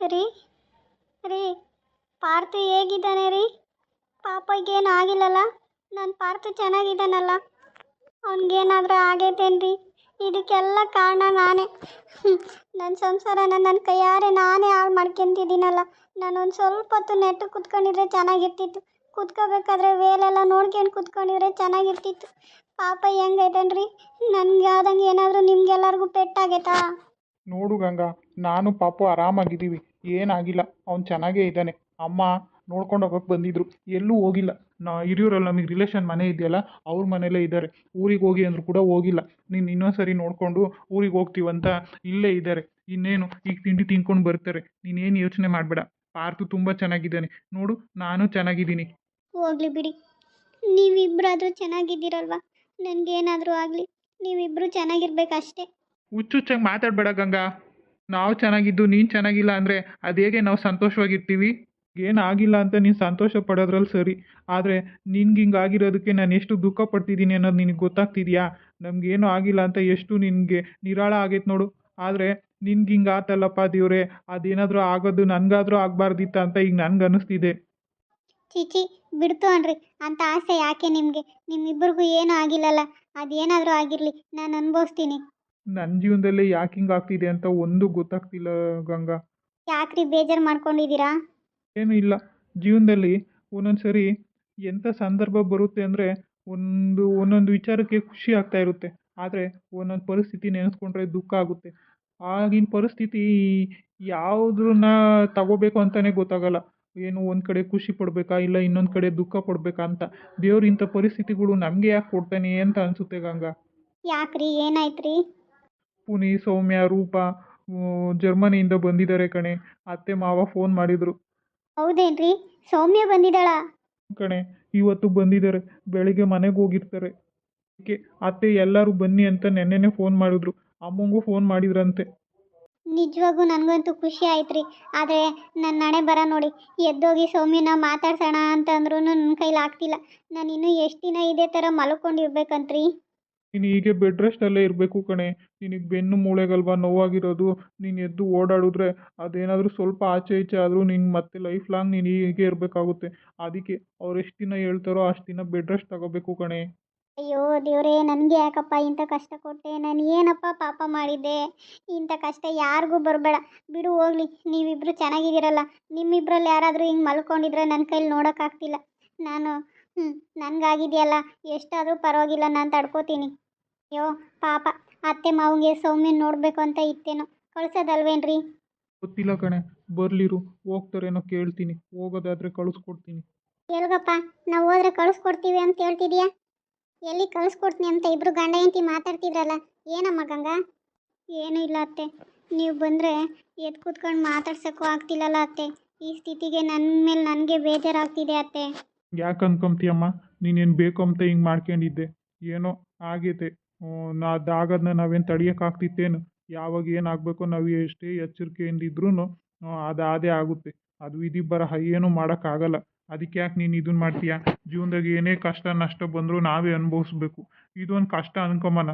ರೀ ರೀ, ಪಾರ್ಥ ಹೇಗಿದ್ದಾನೆ ರೀ? ಪಾಪಗೇನು ಆಗಿಲ್ಲಲ್ಲ? ನನ್ನ ಪಾರ್ಥ ಚೆನ್ನಾಗಿದ್ದಾನಲ್ಲ? ಅವನಿಗೇನಾದರೂ ಆಗೈತೇನ್ರಿ ಇದಕ್ಕೆಲ್ಲ ಕಾರಣ ನಾನೇ. ನನ್ನ ಸಂಸಾರನ ನನ್ನ ಕೈಯಾರೆ ನಾನೇ ಹಾಳು ಮಾಡ್ಕೊತಿದ್ದೀನಲ್ಲ? ನಾನು ಒಂದು ಸ್ವಲ್ಪ ಹೊತ್ತು ನೆಟ್ಟು ಕುತ್ಕೊಂಡಿದ್ರೆ ಚೆನ್ನಾಗಿರ್ತಿತ್ತು. ಕುತ್ಕೋಬೇಕಾದ್ರೆ ವೇಲೆಲ್ಲ ನೋಡ್ಕೊಂಡು ಕುತ್ಕೊಂಡಿದ್ರೆ ಚೆನ್ನಾಗಿರ್ತಿತ್ತು. ಪಾಪ ಹೆಂಗೈತೇನ್ರಿ? ನನಗೆ ಆದಂಗೆ ಏನಾದರೂ ನಿಮ್ಗೆಲ್ಲರಿಗೂ ಪೆಟ್ಟಾಗೈತಾ? ನೋಡು ಗಂಗಾ, ನಾನು ಪಾಪು ಆರಾಮಾಗಿದ್ದೀವಿ. ಏನಾಗಿಲ್ಲ, ಅವ್ನು ಚೆನ್ನಾಗೇ ಇದ್ದಾನೆ. ಅಮ್ಮ ನೋಡ್ಕೊಂಡು ಹೋಗಕ್ಕೆ ಬಂದಿದ್ರು. ಎಲ್ಲೂ ಹೋಗಿಲ್ಲ. ನಾ ಹಿರಿಯೂರಲ್ಲಿ ನಮಗೆ ರಿಲೇಷನ್ ಮನೆ ಇದೆಯಲ್ಲ, ಅವ್ರ ಮನೇಲೇ ಇದ್ದಾರೆ. ಊರಿಗೆ ಹೋಗಿ ಅಂದರೂ ಕೂಡ ಹೋಗಿಲ್ಲ. ನೀನು ಇನ್ನೊಂದು ಸರಿ ನೋಡಿಕೊಂಡು ಊರಿಗೆ ಹೋಗ್ತೀವಂತ ಇಲ್ಲೇ ಇದ್ದಾರೆ. ಇನ್ನೇನು, ಈಗ ತಿಂಡಿ ತಿನ್ಕೊಂಡು ಬರ್ತಾರೆ. ನೀನೇನು ಯೋಚನೆ ಮಾಡಬೇಡ. ಪಾರ್ಥು ತುಂಬ ಚೆನ್ನಾಗಿದ್ದಾನೆ. ನೋಡು, ನಾನು ಚೆನ್ನಾಗಿದ್ದೀನಿ. ಹೋಗ್ಲಿ ಬಿಡಿ. ನೀವಿಬ್ಬರಾದರೂ ಚೆನ್ನಾಗಿದ್ದೀರಲ್ವಾ? ನನಗೇನಾದರೂ ಆಗಲಿ. ನೀವಿಬ್ಬರು ಚೆನ್ನಾಗಿರ್ಬೇಕಷ್ಟೇ. ಹುಚ್ಚುಚ್ಚಾಗಿ ಮಾತಾಡಬೇಡ ಗಂಗಾ. ನಾವು ಚೆನ್ನಾಗಿದ್ದು ನೀನು ಚೆನ್ನಾಗಿಲ್ಲ ಅಂದರೆ ಅದು ಹೇಗೆ ನಾವು ಸಂತೋಷವಾಗಿರ್ತೀವಿ? ಏನಾಗಿಲ್ಲ ಅಂತ ನೀನು ಸಂತೋಷ ಪಡೋದ್ರಲ್ಲಿ ಸರಿ. ಆದರೆ ನಿನ್ಗೆ ಹಿಂಗಾಗಿರೋದಕ್ಕೆ ನಾನು ಎಷ್ಟು ದುಃಖ ಪಡ್ತಿದ್ದೀನಿ ಅನ್ನೋದು ನಿನಗೆ ಗೊತ್ತಾಗ್ತಿದೆಯಾ? ನಮಗೇನು ಆಗಿಲ್ಲ ಅಂತ ಎಷ್ಟು ನಿನಗೆ ನಿರಾಳ ಆಗೈತೆ ನೋಡು. ಆದರೆ ನಿನ್ಗೆ ಹಿಂಗೆ ಆತಲ್ಲಪ್ಪ ದೇವ್ರೆ, ಅದೇನಾದರೂ ಆಗೋದು ನನಗಾದರೂ ಆಗಬಾರ್ದಿತ್ತ ಅಂತ ಈಗ ನನಗೆ ಅನ್ನಿಸ್ತಿದೆ ಚೀಚಿ, ಬಿಡ್ತು ಅನ್ರಿ. ಅಂತ ಆಸೆ ಯಾಕೆ ನಿಮಗೆ? ನಿಮ್ಮಿಬ್ಬರಿಗೂ ಏನೂ ಆಗಿಲ್ಲಲ್ಲ. ಅದೇನಾದರೂ ಆಗಿರಲಿ, ನಾನು ಅನುಭವಿಸ್ತೀನಿ. ನನ್ನ ಜೀವನದಲ್ಲಿ ಯಾಕೆ ಹಿಂಗೆ ಆಗ್ತಿದೆ ಅಂತ ಒಂದು ಗೊತ್ತಾಗ್ತಿಲ್ಲ ಗಂಗಾ. ಯಾಕ್ರಿ ಬೇಜಾರು ಮಾಡ್ಕೊಂಡಿದ್ದೀರಾ? ಏನೂ ಇಲ್ಲ. ಜೀವನದಲ್ಲಿ ಒಂದೊಂದು ಸರಿ ಎಂಥ ಸಂದರ್ಭ ಬರುತ್ತೆ ಅಂದರೆ ಒಂದು ಒಂದೊಂದು ವಿಚಾರಕ್ಕೆ ಖುಷಿ ಆಗ್ತಾ ಇರುತ್ತೆ. ಆದರೆ ಒಂದೊಂದು ಪರಿಸ್ಥಿತಿ ನೆನೆಸ್ಕೊಂಡ್ರೆ ದುಃಖ ಆಗುತ್ತೆ. ಆಗಿನ ಪರಿಸ್ಥಿತಿ ಯಾವುದನ್ನ ತಗೋಬೇಕು ಅಂತಲೇ ಗೊತ್ತಾಗಲ್ಲ. ಏನು ಒಂದು ಕಡೆ ಖುಷಿ ಪಡಬೇಕಾ ಇಲ್ಲ ಇನ್ನೊಂದು ಕಡೆ ದುಃಖ ಪಡಬೇಕಾ ಅಂತ. ದೇವ್ರು ಇಂಥ ಪರಿಸ್ಥಿತಿಗಳು ನಮಗೆ ಯಾಕೆ ಕೊಡ್ತಾನೆ ಅಂತ ಅನಿಸುತ್ತೆ ಗಂಗಾ. ಯಾಕ್ರಿ? ಏನಾಯ್ತ್ರಿ? ಪುನಿ ಸೌಮ್ಯ ರೂಪ ಜರ್ಮನಿಯಿಂದ ಬಂದಿದ್ದಾರೆ ಕಣೆ. ಅತ್ತೆ ಮಾವ ಫೋನ್ ಮಾಡಿದರು. ಹೌದೇನ್ರಿ? ಸೌಮ್ಯ ಬಂದಿದ್ದಾಳ? ಕಣೆ ಇವತ್ತು ಬಂದಿದ್ದಾರೆ. ಬೆಳಿಗ್ಗೆ ಮನೆಗೆ ಹೋಗಿರ್ತಾರೆ. ಅದಕ್ಕೆ ಅತ್ತೆ ಎಲ್ಲರೂ ಬನ್ನಿ ಅಂತ ನೆನ್ನೆನೇ ಫೋನ್ ಮಾಡಿದ್ರು. ಅಮ್ಮಂಗೂ ಫೋನ್ ಮಾಡಿದ್ರಂತೆ. ನಿಜವಾಗೂ ನನಗಂತೂ ಖುಷಿ ಆಯ್ತ್ರಿ. ಆದರೆ ನನ್ನ ಹಣೆ ಬರ ನೋಡಿ. ಎದ್ದೋಗಿ ಸೌಮ್ಯನ ಮಾತಾಡ್ಸೋಣ ಅಂತಂದ್ರೂ ನನ್ನ ಕೈಲಿ ಆಗ್ತಿಲ್ಲ. ನಾನು ಇನ್ನೂ ಎಷ್ಟು ದಿನ ಇದೇ ಥರ ಮಲ್ಕೊಂಡಿರ್ಬೇಕಂತ್ರಿ? ನೀನು ಹೀಗೆ ಬೆಡ್ ರೆಸ್ಟಲ್ಲೇ ಇರಬೇಕು ಕಣೆ. ನಿನಗೆ ಬೆನ್ನು ಮೂಳೆಗಲ್ವಾ ನೋವಾಗಿರೋದು? ನೀನು ಎದ್ದು ಓಡಾಡಿದ್ರೆ ಅದೇನಾದರೂ ಸ್ವಲ್ಪ ಆಚೆ ಈಚೆ ಆದರೂ ನೀನು ಮತ್ತೆ ಲೈಫ್ ಲಾಂಗ್ ನೀನು ಹೀಗೆ ಇರಬೇಕಾಗುತ್ತೆ. ಅದಕ್ಕೆ ಅವ್ರು ಎಷ್ಟು ದಿನ ಹೇಳ್ತಾರೋ ಅಷ್ಟು ದಿನ ಬೆಡ್ ರೆಸ್ಟ್ ತಗೋಬೇಕು ಕಣೆ. ಅಯ್ಯೋ ದೇವರೇ, ನನಗೆ ಯಾಕಪ್ಪ ಇಂಥ ಕಷ್ಟ ಕೊಟ್ಟೆ? ನಾನು ಏನಪ್ಪ ಪಾಪ ಮಾಡಿದ್ದೆ? ಇಂಥ ಕಷ್ಟ ಯಾರಿಗೂ ಬರಬೇಡ. ಬಿಡು ಹೋಗ್ಲಿ, ನೀವಿಬ್ರು ಚೆನ್ನಾಗಿದ್ದೀರಲ್ಲ. ನಿಮ್ಮಿಬ್ರಲ್ಲಿ ಯಾರಾದರೂ ಹಿಂಗೆ ಮಲ್ಕೊಂಡಿದ್ರೆ ನನ್ನ ಕೈಲಿ ನೋಡೋಕ್ಕಾಗ್ತಿಲ್ಲ. ನಾನು ಹ್ಞೂ ನನಗಾಗಿದೆಯಲ್ಲ. ಎಷ್ಟಾದರೂ ಪರವಾಗಿಲ್ಲ, ನಾನು ತಡ್ಕೋತೀನಿ. ಅಯ್ಯೋ ಪಾಪ. ಅತ್ತೆ ಮಾವಂಗೆ ಸೌಮ್ಯ ನೋಡಬೇಕು ಅಂತ ಇತ್ತೇನೋ. ಕಳ್ಸೋದಲ್ವೇನ್ರಿ? ಗೊತ್ತಿಲ್ಲ ಕಣೆ. ಬರ್ಲಿರು. ಹೋಗ್ತಾರೇನೋ ಕೇಳ್ತೀನಿ. ಹೋಗೋದಾದ್ರೆ ಕಳಿಸ್ಕೊಡ್ತೀನಿ. ಎಲ್ಗಪ್ಪ ನಾವು ಹೋದ್ರೆ ಕಳಿಸ್ಕೊಡ್ತೀವಿ ಅಂತ ಹೇಳ್ತಿದ್ಯಾ? ಎಲ್ಲಿ ಕಳಿಸ್ಕೊಡ್ತೀನಿ ಅಂತ ಇಬ್ರು ಗಂಡ ಹೆಂಡತಿ ಮಾತಾಡ್ತಿದ್ರಲ್ಲ? ಏನಮ್ಮ ಗಂಗಾ? ಏನೂ ಇಲ್ಲ ಅತ್ತೆ. ನೀವು ಬಂದರೆ ಎದ್ದು ಕೂತ್ಕೊಂಡು ಮಾತಾಡ್ಸೋಕ್ಕೂ ಆಗ್ತಿಲ್ಲಲ್ಲ ಅತ್ತೆ. ಈ ಸ್ಥಿತಿಗೆ ನನ್ನ ಮೇಲೆ ನನಗೆ ಬೇಜಾರಾಗ್ತಿದೆ ಅತ್ತೆ. ಯಾಕೆ ಅನ್ಕೊಂತೀಯಮ್ಮ? ನೀನೇನು ಬೇಕು ಅಂತ ಹಿಂಗೆ ಮಾಡ್ಕೊಂಡಿದ್ದೆ. ಏನೋ ಆಗೈತೆ ನಾ ಅದಾಗೋದನ್ನ ನಾವೇನು ತಡಿಯೋಕ್ಕಾಗ್ತಿತ್ತೇನು ಯಾವಾಗ ಏನಾಗಬೇಕು ನಾವು ಎಷ್ಟೇ ಎಚ್ಚರಿಕೆಯಿಂದ ಇದ್ರೂ ಅದು ಆಗುತ್ತೆ. ಅದು ವಿಧಿ ಬರಹ ಏನೂ ಮಾಡೋಕ್ಕಾಗಲ್ಲ. ಅದಕ್ಕೆ ಯಾಕೆ ನೀನು ಇದನ್ನ ಮಾಡ್ತೀಯ? ಜೀವನದಾಗ ಏನೇ ಕಷ್ಟ, ನಷ್ಟ ಬಂದರೂ ನಾವೇ ಅನುಭವಿಸ್ಬೇಕು. ಇದೊಂದು ಕಷ್ಟ ಅನ್ಕೊಂಬನ.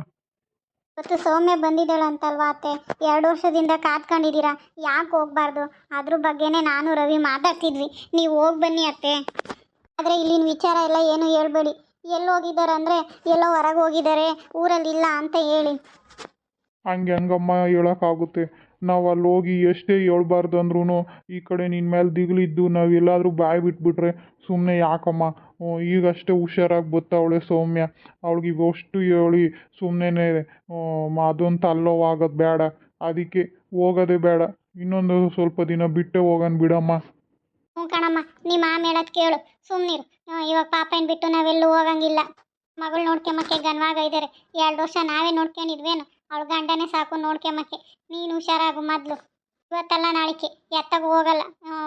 ಇವತ್ತು ಸೌಮ್ಯ ಬಂದಿದ್ದಾಳಂತಲ್ವಾ ಅತ್ತೆ? ಎರಡು ವರ್ಷದಿಂದ ಕಾತ್ಕೊಂಡಿದ್ದೀರಾ ಯಾಕೆ ಹೋಗ್ಬಾರ್ದು? ಅದ್ರ ಬಗ್ಗೆನೇ ನಾನು ರವಿ ಮಾತಾಡ್ತಿದ್ವಿ. ನೀವು ಹೋಗಿ ಬನ್ನಿ ಅತ್ತೆ. ಆದರೆ ಇಲ್ಲಿನ ವಿಚಾರ ಎಲ್ಲ ಏನು ಹೇಳ್ಬೇಡಿ. ಎಲ್ಲಿ ಹೋಗಿದ್ದಾರೆ ಅಂದರೆ ಎಲ್ಲೋ ಹೊರಗೆ ಹೋಗಿದ್ದಾರೆ, ಊರಲ್ಲಿ ಇಲ್ಲ ಅಂತ ಹೇಳಿ. ಹಂಗೆ ಹಂಗಮ್ಮ ಹೇಳೋಕ್ಕಾಗುತ್ತೆ. ನಾವು ಅಲ್ಲಿ ಹೋಗಿ ಎಷ್ಟೇ ಹೇಳ್ಬಾರ್ದು ಅಂದ್ರೂ ಈ ಕಡೆ ನಿನ್ನ ಮೇಲೆ ದಿಗಿಲಿದ್ದು ನಾವು ಎಲ್ಲಾದರೂ ಬಾಯಿ ಬಿಟ್ಬಿಟ್ರೆ ಸುಮ್ಮನೆ ಯಾಕಮ್ಮ? ಈಗಷ್ಟೇ ಹುಷಾರಾಗಿ ಬತ್ತವಳೆ ಸೌಮ್ಯ. ಅವಳಿಗೆ ಇವಷ್ಟು ಹೇಳಿ ಸುಮ್ಮನೆ ಅದೊಂದು ಅಲ್ಲೋವಾಗೋದು ಬೇಡ ಅದಕ್ಕೆ ಹೋಗೋದೇ ಬೇಡ ಇನ್ನೊಂದು ಸ್ವಲ್ಪ ದಿನ ಬಿಟ್ಟೆ ಹೋಗೋಣ ಬಿಡಮ್ಮ. ಹ್ಞೂ ಕಣಮ್ಮ ನಿಮ್ಮ ಮಾಮ ಹೇಳೋದು ಕೇಳು. ಸುಮ್ಮನಿರು ಇವಾಗ ಪಾಪನ ಬಿಟ್ಟು ನಾವೆಲ್ಲೂ ಹೋಗಂಗಿಲ್ಲ. ಮಗಳು ನೋಡ್ಕೊಂಬಕ್ಕೆ ಗನ್ವಾಗ ಇದ್ದಾರೆ ಎರಡು ವರ್ಷ ನಾವೇ ನೋಡ್ಕೊಂಡಿದ್ವೇನು ಅವಳು ಗಂಡನೇ ಸಾಕು ನೋಡ್ಕೊಂಬಕ್ಕೆ ನೀನು ಹುಷಾರಾಗು ಮೊದಲು. ಇವತ್ತಲ್ಲ ನಾಳಿಕೆ. ಎತ್ತಾಗ ಹೋಗಲ್ಲ.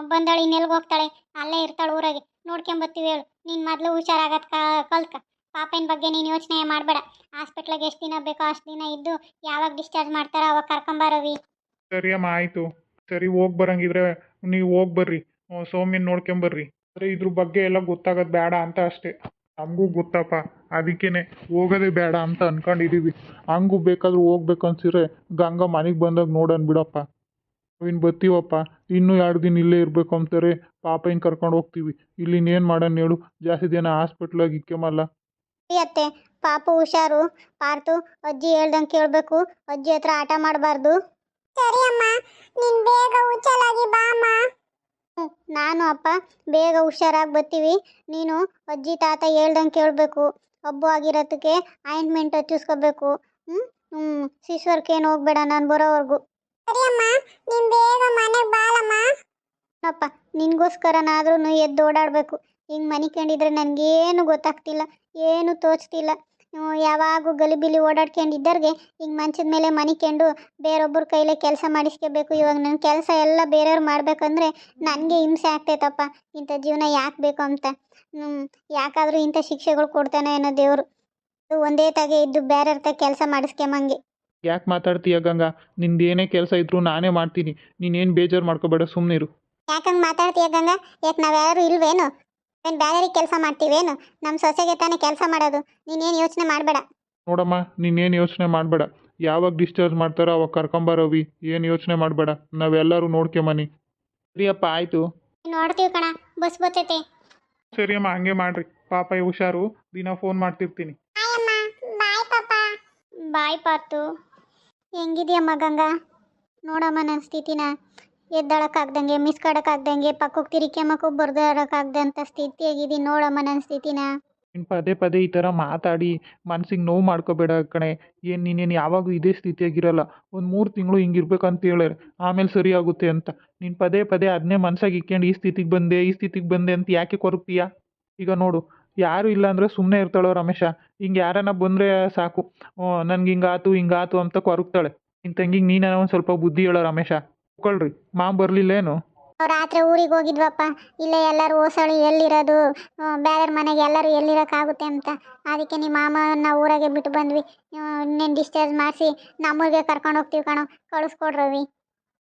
ಬಂದಳು ಇನ್ನೆಲ್ಗೆ ಹೋಗ್ತಾಳೆ? ಅಲ್ಲೇ ಇರ್ತಾಳೆ ಊರಾಗೆ. ನೋಡ್ಕೊಂಬತ್ತೀವಿ ಹೇಳು. ನೀನು ಮೊದಲು ಹುಷಾರಾಗತ್ತೆ ಕಲ್ತ್ಕ. ಪಾಪನ ಬಗ್ಗೆ ನೀನು ಯೋಚನೆ ಮಾಡಬೇಡ. ಹಾಸ್ಪಿಟ್ಲಿಗೆ ಎಷ್ಟು ದಿನ ಬೇಕೋ ಅಷ್ಟು ದಿನ ಇದ್ದು ಯಾವಾಗ ಡಿಸ್ಚಾರ್ಜ್ ಮಾಡ್ತಾರೋ ಅವಾಗ ಕರ್ಕೊಂಬರವಿ. ಸರಿ ಅಮ್ಮ, ಆಯಿತು. ಸರಿ, ಹೋಗಿ ಬರಂಗಿದ್ರೆ ನೀವು ಹೋಗಿ ಬರ್ರಿ. ಸೌಮ್ಯನ ನೋಡ್ಕೊಂಬರ್ರಿ. ಅಂದರೆ ಇದ್ರ ಬಗ್ಗೆ ಎಲ್ಲ ಗೊತ್ತಾಗೋದು ಬೇಡ ಅಂತ ಅಷ್ಟೇ. ನಮಗೂ ಗೊತ್ತಪ್ಪ. ಅದಕ್ಕೇನೆ ಹೋಗೋದೇ ಬೇಡ ಅಂತ ಅನ್ಕೊಂಡಿದ್ದೀವಿ ಹಂಗೂ ಬೇಕಾದ್ರೂ ಹೋಗ್ಬೇಕು ಅನ್ಸಿದ್ರೆ ಗಂಗಾ ಮನೆಗೆ ಬಂದಾಗ ನೋಡೋಣ ಬಿಡಪ್ಪ. ಇನ್ನು ಬರ್ತೀವಪ್ಪ ಇನ್ನೂ ಎರಡು ದಿನ ಇಲ್ಲೇ ಇರಬೇಕು ಅಂತಾರೆ. ಪಾಪ ಹಿಂಗೆ ಕರ್ಕೊಂಡು ಹೋಗ್ತೀವಿ. ಇಲ್ಲಿ ಇನ್ನೇನು ಮಾಡೋಣ ಹೇಳು? ಜಾಸ್ತಿ ದಿನ ಹಾಸ್ಪಿಟ್ಲಾಗಿ ಇಕ್ಕೆಮಲ್ಲ ಅತ್ತೆ ಪಾಪ ಹುಷಾರು. ಪಾರ್ತು ಅಜ್ಜಿ ಹೇಳ್ದಂಗೆ ಕೇಳಬೇಕು. ಅಜ್ಜಿ ಹತ್ರ ಆಟ ಮಾಡಬಾರ್ದು. ಸರಿ ಅಮ್ಮ. ನೀನು ಬೇಗ ಹುಚ್ಚಲಾಗಿ ಬಾ ಅಮ್ಮ. ನಾನು ಅಪ್ಪ ಬೇಗ ಹುಷಾರಾಗಿ ಬರ್ತೀವಿ. ನೀನು ಅಜ್ಜಿ ತಾತ ಹೇಳ್ದಂಗೆ ಕೇಳಬೇಕು. ಹಬ್ಬು ಆಗಿರೋದಕ್ಕೆ ಆಯಿಂಟ್ಮೆಂಟ್ ಹಚ್ಚಿಸ್ಕೋಬೇಕು. ಹ್ಞೂ ಹ್ಞೂ ಶಿಶ್ವರ್ಕೇನು ಹೋಗ್ಬೇಡ ನಾನು ಬರೋವರೆಗೂ. ನೀನು ಬೇಗ ಮನೆಗೆ ಅಪ್ಪ ನಿನಗೋಸ್ಕರನಾದ್ರೂ ಎದ್ದು ಓಡಾಡಬೇಕು. ಹಿಂಗೆ ಮನಿಕೊಂಡಿದ್ರೆ ನನಗೇನು ಗೊತ್ತಾಗ್ತಿಲ್ಲ ಏನು ತೋಚ್ತಿಲ್ಲ. ಯಾವಾಗೂ ಗಲಿಬಿಲಿ ಓಡಾಡ್ಕೊಂಡಿದ್ದವ್ರಿಗೆ ಈಗ ಮಂಚದ ಮೇಲೆ ಮನಿಕೊಂಡು ಬೇರೊಬ್ಬರ ಕೈಲೇ ಕೆಲಸ ಮಾಡಿಸ್ಕೋಬೇಕು. ಇವಾಗ ನನ್ನ ಕೆಲಸ ಎಲ್ಲ ಬೇರೆಯವ್ರು ಮಾಡಬೇಕಂದ್ರೆ ನನಗೆ ಹಿಂಸೆ ಆಗ್ತೈತಪ್ಪ. ಇಂಥ ಜೀವನ ಯಾಕೆ ಬೇಕು ಅಂತ. ಯಾಕಾದರೂ ಇಂಥ ಶಿಕ್ಷೆಗಳು ಕೊಡ್ತಾನೆ ಅನ್ನೋ ದೇವರು. ಒಂದೇ ತಾಗೆ ಇದ್ದು ಬೇರೆಯವ್ರ ತ ಕೆಲಸ ಮಾಡಿಸ್ಕೊಂಬಂಗೆ. ಯಾಕೆ ಮಾತಾಡ್ತೀಯ ಗಂಗಾ? ನಿಂದು ಏನೇ ಕೆಲಸ ಇದ್ರೂ ನಾನೇ ಮಾಡ್ತೀನಿ. ನೀನೇನು ಬೇಜಾರು ಮಾಡ್ಕೋಬೇಡ ಸುಮ್ಮನಿರು ಯಾಕಂಗೆ ಮಾತಾಡ್ತೀಯ ಗಂಗಾ? ಯಾಕೆ ನಾವ್ಯಾರು ಇಲ್ವೇನು? ಏನು ಬೇರೆಯವ್ರಿಗೆ ಕೆಲಸ ಮಾಡ್ತೀವೇನು? ನಮ್ಮ ಸೊಸೆಗೆ ತಾನೇ ಕೆಲಸ ಮಾಡೋದು. ನೀನೇನು ಯೋಚನೆ ಮಾಡಬೇಡ. ನೋಡಮ್ಮ ನೀನೇನು ಯೋಚನೆ ಮಾಡಬೇಡ. ಯಾವಾಗ ಡಿಸ್ಚಾರ್ಜ್ ಮಾಡ್ತಾರೋ ಅವಾಗ ಕರ್ಕೊಂಬರೋವಿ ಏನು ಯೋಚನೆ ಮಾಡಬೇಡ. ನಾವೆಲ್ಲರೂ ನೋಡ್ಕೊಂಬನಿ ಸರಿಯಪ್ಪ ಆಯಿತು. ನೋಡ್ತೀವಿ ಕಣ. ಬಸ್ ಬರ್ತೈತೆ ಸರಿಯಮ್ಮ ಹಂಗೆ ಮಾಡ್ರಿ. ಪಾಪ ಹುಷಾರು. ದಿನ ಫೋನ್ ಮಾಡ್ತಿರ್ತೀನಿ. ಬಾಯ್ ಪಾಪ. ಬಾಯ್ ಪಾತು ಹೆಂಗಿದೆಯಮ್ಮ ಗಂಗಾ? ನೋಡಮ್ಮ ನನ್ನ ಸ್ಥಿತಿನ. ಎದ್ದಾಳಕ್ಕಾಗ್ದಂಗೆ ಮಿಸ್ ಕಾಡಕ್ಕಾಗ್ದಂಗೆ ಪಕ್ಕಕ್ಕೆ ಬರ್ದಾಡಕ್ಕಾಗ್ದಂಥ ಸ್ಥಿತಿ ಆಗಿದ್ದೀನಿ ನೋಡಮ್ಮ ನನ್ನ ಸ್ಥಿತಿನ. ನೀನು ಪದೇ ಪದೇ ಈ ಥರ ಮಾತಾಡಿ, ಮನ್ಸಿಗೆ ನೋವು ಮಾಡ್ಕೋಬೇಡ ಕಣೆ. ಏನು ನೀನೇನು ಯಾವಾಗೂ ಇದೇ ಸ್ಥಿತಿಯಾಗಿರಲ್ಲ. ಒಂದು ಮೂರು ತಿಂಗಳು ಹಿಂಗಿರ್ಬೇಕಂತ ಹೇಳ್ಯಾರ. ಆಮೇಲೆ ಸರಿ ಆಗುತ್ತೆ ಅಂತ. ನೀನು ಪದೇ ಪದೇ ಅದನ್ನೇ ಮನ್ಸಾಗಿ ಇಕ್ಕೊಂಡು ಈ ಸ್ಥಿತಿಗೆ ಬಂದೆ, ಈ ಸ್ಥಿತಿಗೆ ಬಂದೆ ಅಂತ ಯಾಕೆ ಕೊರಗ್ತೀಯ? ಈಗ ನೋಡು, ಯಾರು ಇಲ್ಲ ಅಂದರೆ ಸುಮ್ಮನೆ ಇರ್ತಾಳೋ ರಮೇಶ. ಹಿಂಗೆ ಯಾರನ್ನ ಬಂದರೆ ಸಾಕು. ನನಗೆ ಹಿಂಗಾತು ಹಿಂಗಾತು ಅಂತ ಕೊರಗ್ತಾಳೆ. ನಿನ್ನ ತಂಗಿಗೆ ನೀನ ಒಂದು ಸ್ವಲ್ಪ ಬುದ್ಧಿ ಹೇಳೋ ರಮೇಶ. ಕೊಳ್ರಿ ಮಾಮ್ ಬರ್ಲಿಲ್ಲ ಏನು ರಾತ್ರಿ ಊರಿಗೆ ಹೋಗಿದ್ವಪ್ಪ. ಇಲ್ಲೇ ಎಲ್ಲರೂ ಓಸಳಿ ಎಲ್ಲಿರೋದು? ಬೇರೆ ಮನೆಗೆ ಎಲ್ಲರೂ ಎಲ್ಲಿರೋಕ್ಕಾಗುತ್ತೆ ಅಂತ. ಅದಕ್ಕೆ ನಿಮ್ಮ ಮಾಮನ ಊರಾಗೆ ಬಿಟ್ಟು ಬಂದ್ವಿ. ಇನ್ನೇನು ಡಿಸ್ಚಾರ್ಜ್ ಮಾಡಿಸಿ ನಮ್ಮೂರಿಗೆ ಕರ್ಕೊಂಡು ಹೋಗ್ತೀವಿ ಕಣೋ. ಕಳಿಸ್ಕೊಡ್ರವಿ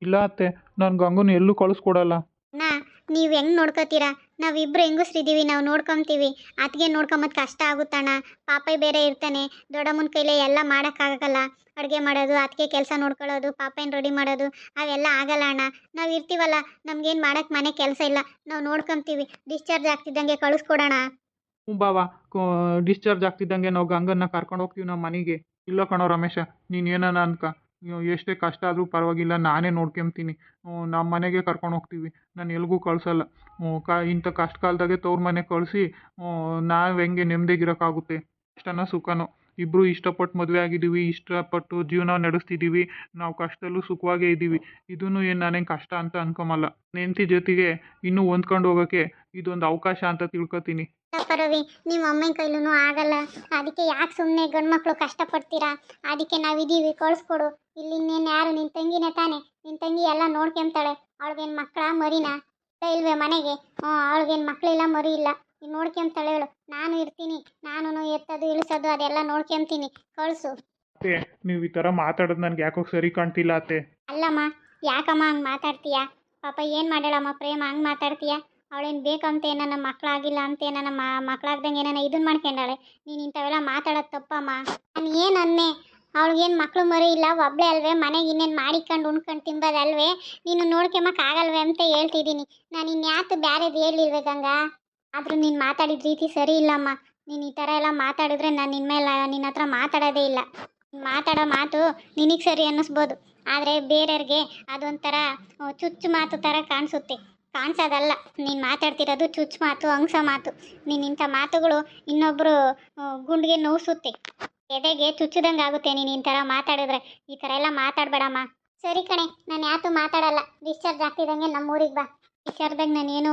ಇಲ್ಲ ಅತ್ತೆ. ನಾನು ಗಂಗನ ಎಲ್ಲೂ ಕಳಿಸ್ಕೊಡಲ್ಲ. ನಾ ನೀವು ಹೆಂಗೆ ನೋಡ್ಕೋತೀರಾ? ನಾವಿಬ್ರು ಹೆಂಗಸ್ರಿದ್ದೀವಿ ನಾವು ನೋಡ್ಕೊತೀವಿ. ಅತ್ತಿಗೆ ನೋಡ್ಕೊಂಬೋದು ಕಷ್ಟ ಆಗುತ್ತಣ್ಣ. ಪಾಪೈ ಬೇರೆ ಇರ್ತಾನೆ. ದೊಡ್ಡಮ್ಮನ ಕೈಲೇ ಎಲ್ಲ ಮಾಡೋಕ್ಕಾಗಲ್ಲ. ಅಡುಗೆ ಮಾಡೋದು ಅತ್ತಿಗೆ ಕೆಲಸ ನೋಡ್ಕೊಳ್ಳೋದು, ಪಾಪೈನ ರೆಡಿ ಮಾಡೋದು, ಅವೆಲ್ಲ ಆಗಲ್ಲ ಅಣ್ಣ. ನಾವು ಇರ್ತೀವಲ್ಲ, ನಮ್ಗೇನು ಮಾಡೋಕ್ಕೆ ಮನೆ ಕೆಲಸ ಇಲ್ಲ. ನಾವು ನೋಡ್ಕೊತೀವಿ. ಡಿಸ್ಚಾರ್ಜ್ ಆಗ್ತಿದ್ದಂಗೆ ಕಳಿಸ್ಕೊಡೋಣ. ಬಾವ. ಡಿಸ್ಚಾರ್ಜ್ ಆಗ್ತಿದ್ದಂಗೆ ನಾವು ಗಂಗನ್ನ ಕರ್ಕೊಂಡು ಹೋಗ್ತೀವಿ ನಮ್ಮ ಮನೆಗೆ. ಇಲ್ಲ ಕಣೋ ರಮೇಶ, ನೀನು ಏನನ ಅನ್ಕ. ಎಷ್ಟೇ ಕಷ್ಟ ಆದರೂ ಪರವಾಗಿಲ್ಲ, ನಾನೇ ನೋಡ್ಕೊಂತೀನಿ. ನಮ್ಮ ಮನೆಗೆ ಕರ್ಕೊಂಡು ಹೋಗ್ತೀವಿ. ನಾನು ಎಲ್ಗೂ ಕಳ್ಸಲ್ಲ. ಕ, ಇಂಥ ಕಷ್ಟ ಕಾಲದಾಗೆ ತವ್ರ ಮನೆ ಕಳಿಸಿ ನಾವು ಹೆಂಗೆ ನೆಮ್ಮದಿಗಿರೋಕ್ಕಾಗುತ್ತೆ ಇಷ್ಟನ ಸುಖನೋ? ಇಬ್ಬರು ಇಷ್ಟಪಟ್ಟು ಮದುವೆ ಆಗಿದ್ದೀವಿ ಇಷ್ಟಪಟ್ಟು ಜೀವನ ನಡೆಸ್ತಿದ್ದೀವಿ ನಾವು ಕಷ್ಟದಲ್ಲೂ ಸುಖವಾಗೇ ಇದ್ದೀವಿ ಇದನ್ನು ಏನು ನಾನೇನು ಕಷ್ಟ ಅಂತ ಅನ್ಕೊಂಬಲ್ಲ ನೆಂತಿ ಜೊತೆಗೆ ಇನ್ನೂ ಹೊಂದ್ಕೊಂಡು ಹೋಗೋಕ್ಕೆ ಇದೊಂದು ಅವಕಾಶ ಅಂತ ತಿಳ್ಕೊತೀನಿ. ಪರವಿ ನಿಮ್ಮ ಅಮ್ಮನ ಕೈಲೂ ಆಗಲ್ಲ. ಅದಕ್ಕೆ ಯಾಕೆ ಸುಮ್ಮನೆ ಗಂಡು ಮಕ್ಕಳು ಕಷ್ಟಪಡ್ತೀರಾ? ಅದಕ್ಕೆ ನಾವಿದ್ದೀವಿ ಕಳಿಸ್ಕೊಡು. ಇಲ್ಲಿ ಇನ್ನೇನು ಯಾರು? ನಿನ್ನ ತಂಗಿನೇ ತಾನೆ. ನಿನ್ನ ತಂಗಿ ಎಲ್ಲ ನೋಡ್ಕೊಂತಾಳೆ. ಅವಳಿಗೇನು ಮಕ್ಕಳ ಮರಿನಾ? ಇಲ್ವೇ ಮನೆಗೆ? ಹ್ಞೂ ಅವಳಿಗೇನು ಮಕ್ಕಳಿಲ್ಲ ಮರಿ ಇಲ್ಲ. ನೀನು ನೋಡ್ಕೊಂತಾಳೆ ಹೇಳು. ನಾನು ಇರ್ತೀನಿ. ನಾನು ಎತ್ತದು ಇಳಿಸೋದು ಅದೆಲ್ಲ ನೋಡ್ಕೊಂತೀನಿ. ಕಳಿಸು. ಅತ್ತೆ ನೀವು ಈ ಥರ ಮಾತಾಡೋದು ನನಗೆ ಯಾಕೋ ಸರಿ ಕಾಣ್ತಿಲ್ಲ ಅತ್ತೆ. ಅಲ್ಲಮ್ಮ ಯಾಕಮ್ಮ ಹಂಗೆ ಮಾತಾಡ್ತೀಯಾ? ಪಾಪ ಏನು ಮಾಡ್ಯಾಳಮ್ಮ ಪ್ರೇಮ? ಹಂಗೆ ಮಾತಾಡ್ತೀಯ? ಅವಳೇನು ಬೇಕಂತ ಏನಾನ ಮಕ್ಕಳಾಗಿಲ್ಲ ಅಂತ ಏನಾನ ಮಕ್ಕಳಾಗ್ದಂಗೆ ಏನಾನ ಇದನ್ನ ಮಾಡ್ಕೊಂಡಾಳೆ? ನೀನು ಇಂಥವೆಲ್ಲ ಮಾತಾಡೋದು ತಪ್ಪಮ್ಮ. ನಾನು ಏನು ಅನ್ನೆ? ಅವಳಿಗೇನು ಮಕ್ಕಳು ಮರಿ ಇಲ್ಲ ಒಬ್ಬಳೇ ಅಲ್ವೇ? ಮನೆಗೆ ಇನ್ನೇನು ಮಾಡಿಕೊಂಡು ಉಣ್ಕೊಂಡು ತಿಂಬೋದಲ್ವೇ? ನೀನು ನೋಡ್ಕೊಂಬಕ್ಕೆ ಆಗಲ್ವೇ ಅಂತ ಹೇಳ್ತಿದ್ದೀನಿ. ನಾನು ಇನ್ಯಾತು ಬ್ಯಾರೇದು ಹೇಳಿಲ್ವೇ ಗಂಗಾ? ಆದರೂ ನೀನು ಮಾತಾಡಿದ ರೀತಿ ಸರಿ ಇಲ್ಲಮ್ಮ. ನೀನು ಈ ಥರ ಎಲ್ಲ ಮಾತಾಡಿದ್ರೆ ನಾನು ನಿನ್ಮೇಲೆ ನಿನ್ನ ಹತ್ರ ಮಾತಾಡೋದೇ ಇಲ್ಲ. ಮಾತಾಡೋ ಮಾತು ನಿನಗೆ ಸರಿ ಅನ್ನಿಸ್ಬೋದು. ಆದರೆ ಬೇರೆಯವ್ರಿಗೆ ಅದೊಂಥರ ಚುಚ್ಚು ಮಾತು ಥರ ಕಾಣಿಸುತ್ತೆ. ಕಾಣಿಸೋದಲ್ಲ. ನೀನು ಮಾತಾಡ್ತಿರೋದು ಚುಚ್ಚು ಮಾತು ಹಂಸ ಮಾತು. ನೀನು ಇಂಥ ಮಾತುಗಳು ಇನ್ನೊಬ್ಬರು ಗುಂಡಿಗೆ ನೋವಿಸುತ್ತೆ ಎದೆಗೆ ಚುಚ್ಚದಂಗೆ ಆಗುತ್ತೆ ನೀನು ಈ ಥರ ಮಾತಾಡಿದ್ರೆ. ಈ ಥರ ಎಲ್ಲ ಮಾತಾಡಬೇಡಮ್ಮ. ಸರಿ ಕಣೆ, ನಾನು ಯಾತು ಮಾತಾಡಲ್ಲ. ಡಿಸ್ಚಾರ್ಜ್ ಆಗ್ತಿದ್ದಂಗೆ ನಮ್ಮ ಊರಿಗೆ ಬಾ. ಡಿಸ್ಚಾರ್ಜ್ದಾಗ ನಾನೇನು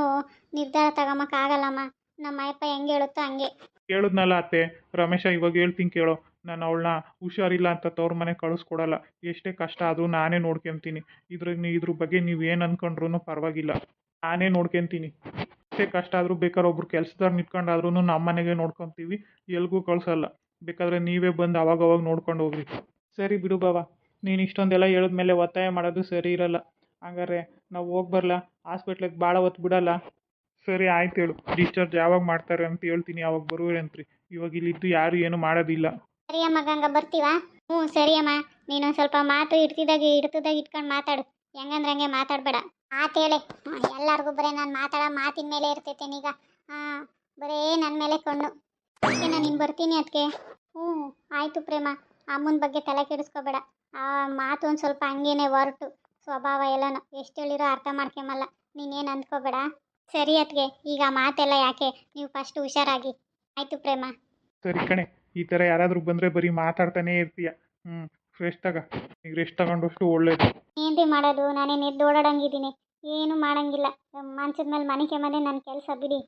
ನಿರ್ಧಾರ ತಗೊಂಬಕ್ಕಾಗಲ್ಲಮ್ಮ ನಮ್ಮ ಅಯ್ಯಪ್ಪ ಹೆಂಗೆ ಹೇಳುತ್ತೋ ಹಂಗೆ. ಕೇಳಿದ್ನಲ್ಲ ಅತ್ತೆ. ರಮೇಶ ಇವಾಗ ಹೇಳ್ತೀನಿ ಕೇಳೋ. ನಾನು ಅವಳನ್ನ ಹುಷಾರಿಲ್ಲ ಅಂತ ತವ್ರ ಮನೆ ಕಳಿಸ್ಕೊಡಲ್ಲ. ಎಷ್ಟೇ ಕಷ್ಟ ಆದರೂ ನಾನೇ ನೋಡ್ಕೊಂತೀನಿ. ಇದ್ರ ಇದ್ರ ಬಗ್ಗೆ ನೀವು ಏನು ಅಂದ್ಕೊಂಡ್ರೂ ಪರವಾಗಿಲ್ಲ. ನಾನೇ ನೋಡ್ಕೊಂತೀನಿ. ಎಷ್ಟೇ ಕಷ್ಟ ಆದರೂ ಬೇಕಾದ್ರೆ ಒಬ್ರು ಕೆಲ್ಸದವ್ರು ನಿಂತ್ಕೊಂಡಾದ್ರೂ ನಮ್ಮ ಮನೆಗೆ ನೋಡ್ಕೊತೀವಿ. ಎಲ್ಗೂ ಕಳ್ಸಲ್ಲ. ಬೇಕಾದ್ರೆ ನೀವೇ ಬಂದು ಅವಾಗ ಅವಾಗ ನೋಡ್ಕೊಂಡು ಹೋಗ್ರಿ. ಸರಿ ಬಿಡು ಬಾವ. ನೀನು ಇಷ್ಟೊಂದೆಲ್ಲ ಹೇಳಿದ್ಮೇಲೆ ಒತ್ತಾಯ ಮಾಡೋದು ಸರಿ ಇರಲ್ಲ. ಹಂಗಾರೆ ನಾವು ಹೋಗಿ ಬರಲ್ಲ ಹಾಸ್ಪಿಟ್ಲಿಗೆ ಭಾಳ ಹೊತ್ತು ಬಿಡಲ್ಲ. ಸರಿ, ಆಯ್ತು ಹೇಳು. ಡಿಸ್ಚಾರ್ಜ್ ಯಾವಾಗ ಮಾಡ್ತಾರೆ ಅಂತ ಹೇಳ್ತೀನಿ. ಯಾವಾಗ ರೀ ಇವಾಗ ಇಲ್ಲಿದ್ದು ಯಾರು ಏನು ಮಾಡೋದಿಲ್ಲ. ಸರಿಯಮ್ಮ ಗಂಗ ಬರ್ತೀವಾ? ಹ್ಞೂ, ಸರಿಯಮ್ಮ. ನೀನು ಸ್ವಲ್ಪ ಮಾತು ಇಡ್ತಿದಾಗ ಇಡ್ತಿದ್ದಾಗ ಇಟ್ಕೊಂಡು ಮಾತಾಡು. ಹೆಂಗಂದ್ರೆ ಹಂಗೆ ಮಾತಾಡಬೇಡ. ಮಾತೇಳೆ ಎಲ್ಲರಿಗೂ ಬರೀ ನಾನು ಮಾತಾಡೋ ಮಾತಿನ ಮೇಲೆ ಇರ್ತೈತೆ ಈಗ. ಹಾಂ ಬರೀ ನನ್ನ ಮೇಲೆ ಕಣ್ಣು. ಅದಕ್ಕೆ ನಾನು ಇನ್ನು ಬರ್ತೀನಿ ಅದಕ್ಕೆ ಹ್ಞೂ ಆಯಿತು ಪ್ರೇಮ. ಅಮ್ಮನ ಬಗ್ಗೆ ತಲೆ ಕೆಡಿಸ್ಕೋಬೇಡ. ಆ ಮಾತು ಒಂದು ಸ್ವಲ್ಪ ಹಂಗೇನೆ ಹೊರಟು. ಸ್ವಭಾವ ಎಲ್ಲನೂ. ಎಷ್ಟು ಹೇಳಿರೋ ಅರ್ಥ ಮಾಡ್ಕೊಂಬಲ್ಲ. ನೀನೇನು ಅಂದ್ಕೋಬೇಡ. ಸರಿ ಅದಕ್ಕೆ ಈಗ ಮಾತೆಲ್ಲ ಯಾಕೆ? ನೀವು ಫಸ್ಟ್ ಹುಷಾರಾಗಿ. ಆಯಿತು ಪ್ರೇಮ. ಸರಿ ಕಣೆ ಈ ಥರ ಯಾರಾದರೂ ಬಂದರೆ ಬರೀ ಮಾತಾಡ್ತಾನೆ ಇರ್ತೀಯ. ಹ್ಞೂ ರೆಸ್ಟ್ ತಗ. ಈಗ ರೆಸ್ಟ್ ತಗೊಂಡಷ್ಟು ಒಳ್ಳೇದು. ಏನ್ರಿ ಮಾಡೋದು ನಾನೇನು ಎದ್ದು ಓಡಾಡಂಗಿದ್ದೀನಿ ಏನು ಮಾಡಂಗಿಲ್ಲ. ಮಂಚದ ಮೇಲೆ ಮನೆ ಕೆಮ್ಮದೆ ನನ್ನ ಕೆಲಸ ಬಿಡಿ.